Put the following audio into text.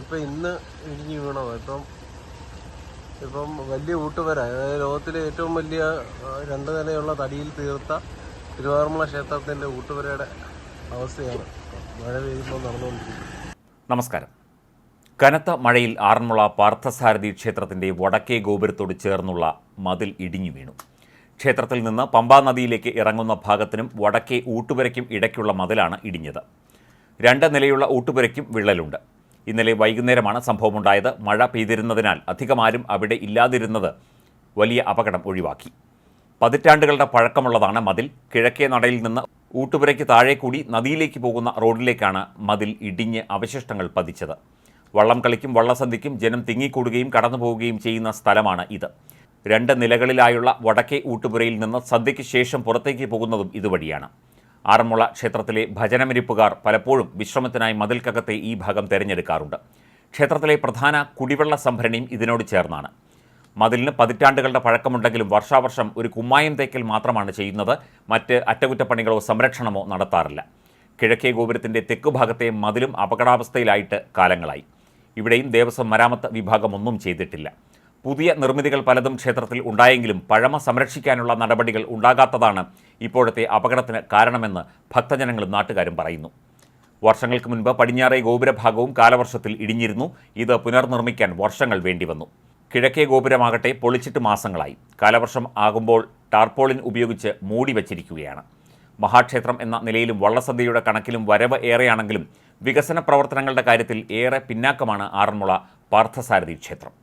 ഇപ്പം ഇന്ന് ഇടിഞ്ഞു വീണത്. ഇപ്പം ഇപ്പം വലിയ ഊട്ടുവര അതായത് ലോകത്തിലെ ഏറ്റവും വലിയ രണ്ട് നിലയുള്ള തടിയിൽ തീർത്ത തിരുവാർമല ക്ഷേത്രത്തിന്റെ ഊട്ടുവരയുടെ അവസ്ഥയാണ് മഴ പെയ്യുമ്പോൾ നടന്നുകൊണ്ടിരിക്കുന്നത്. നമസ്കാരം. കനത്ത മഴയിൽ ആറന്മുള പാർത്ഥസാരഥി ക്ഷേത്രത്തിന്റെ വടക്കേ ഗോപുരത്തോട് ചേർന്നുള്ള മതിൽ ഇടിഞ്ഞു വീണു. ക്ഷേത്രത്തിൽ നിന്ന് പമ്പാ നദിയിലേക്ക് ഇറങ്ങുന്ന ഭാഗത്തിനും വടക്കേ ഊട്ടുപുരയ്ക്കും ഇടയ്ക്കുള്ള മതിലാണ് ഇടിഞ്ഞത്. രണ്ട് നിലയുള്ള ഊട്ടുപുരയ്ക്കും വിള്ളലുണ്ട്. ഇന്നലെ വൈകുന്നേരമാണ് സംഭവമുണ്ടായത്. മഴ പെയ്തിരുന്നതിനാൽ അധികമാരും അവിടെ ഇല്ലാതിരുന്നത് വലിയ അപകടം ഒഴിവാക്കി. പതിറ്റാണ്ടുകളുടെ പഴക്കമുള്ളതാണ് മതിൽ. കിഴക്കേ നടയിൽ നിന്ന് ഊട്ടുപുരയ്ക്ക് താഴെ കൂടി നദിയിലേക്ക് പോകുന്ന റോഡിലേക്കാണ് മതിൽ ഇടിഞ്ഞ് അവശിഷ്ടങ്ങൾ പതിച്ചത്. വള്ളം കളിക്കും വള്ളസന്ധിക്കും ജനം തിങ്ങിക്കൂടുകയും കടന്നു പോവുകയും ചെയ്യുന്ന സ്ഥലമാണ് ഇത്. രണ്ട് നിലകളിലായുള്ള വടക്കേ ഊട്ടുപുരയിൽ നിന്ന് സന്ധ്യയ്ക്ക് ശേഷം പുറത്തേക്ക് പോകുന്നതും ഇതുവഴിയാണ്. ആറന്മുള ക്ഷേത്രത്തിലെ ഭജനമിരിപ്പുകാർ പലപ്പോഴും വിശ്രമത്തിനായി മതിൽക്കകത്തെ ഈ ഭാഗം തിരഞ്ഞെടുക്കാറുണ്ട്. ക്ഷേത്രത്തിലെ പ്രധാന കുടിവെള്ള സംഭരണിയും ഇതിനോട് ചേർന്നാണ്. മതിലിന് പതിറ്റാണ്ടുകളുടെ പഴക്കമുണ്ടെങ്കിലും വർഷാവർഷം ഒരു കുമ്മായം തേക്കൽ മാത്രമാണ് ചെയ്യുന്നത്. മറ്റ് അറ്റകുറ്റപ്പണികളോ സംരക്ഷണമോ നടത്താറില്ല. കിഴക്കേ ഗോപുരത്തിന്റെ തെക്കുഭാഗത്തെ മതിലും അപകടാവസ്ഥയിലായിട്ട് കാലങ്ങളായി. ഇവിടെയും ദേവസ്വം മരാമത്ത് വിഭാഗം ഒന്നും ചെയ്തിട്ടില്ല. പുതിയ നിർമ്മിതികൾ പലതും ക്ഷേത്രത്തിൽ ഉണ്ടായെങ്കിലും പഴമ സംരക്ഷിക്കാനുള്ള നടപടികൾ ഉണ്ടാകാത്തതാണ് ഇപ്പോഴത്തെ അപകടത്തിന് കാരണമെന്ന് ഭക്തജനങ്ങളും നാട്ടുകാരും പറയുന്നു. വർഷങ്ങൾക്ക് മുൻപ് പടിഞ്ഞാറേ ഗോപുരഭാഗവും കാലവർഷത്തിൽ ഇടിഞ്ഞിരുന്നു. ഇത് പുനർനിർമ്മിക്കാൻ വർഷങ്ങൾ വേണ്ടിവന്നു. കിഴക്കേ ഗോപുരമാകട്ടെ പൊളിച്ചിട്ട് മാസങ്ങളായി. കാലവർഷം ആകുമ്പോൾ ടാർപോളിൻ ഉപയോഗിച്ച് മൂടി വച്ചിരിക്കുകയാണ്. മഹാക്ഷേത്രം എന്ന നിലയിലും വള്ളസദ്യയുടെ കണക്കിലും വരവ് ഏറെയാണെങ്കിലും വികസന പ്രവർത്തനങ്ങളുടെ കാര്യത്തിൽ ഏറെ പിന്നാക്കമാണ് ആറന്മുള പാർത്ഥസാരഥി ക്ഷേത്രം.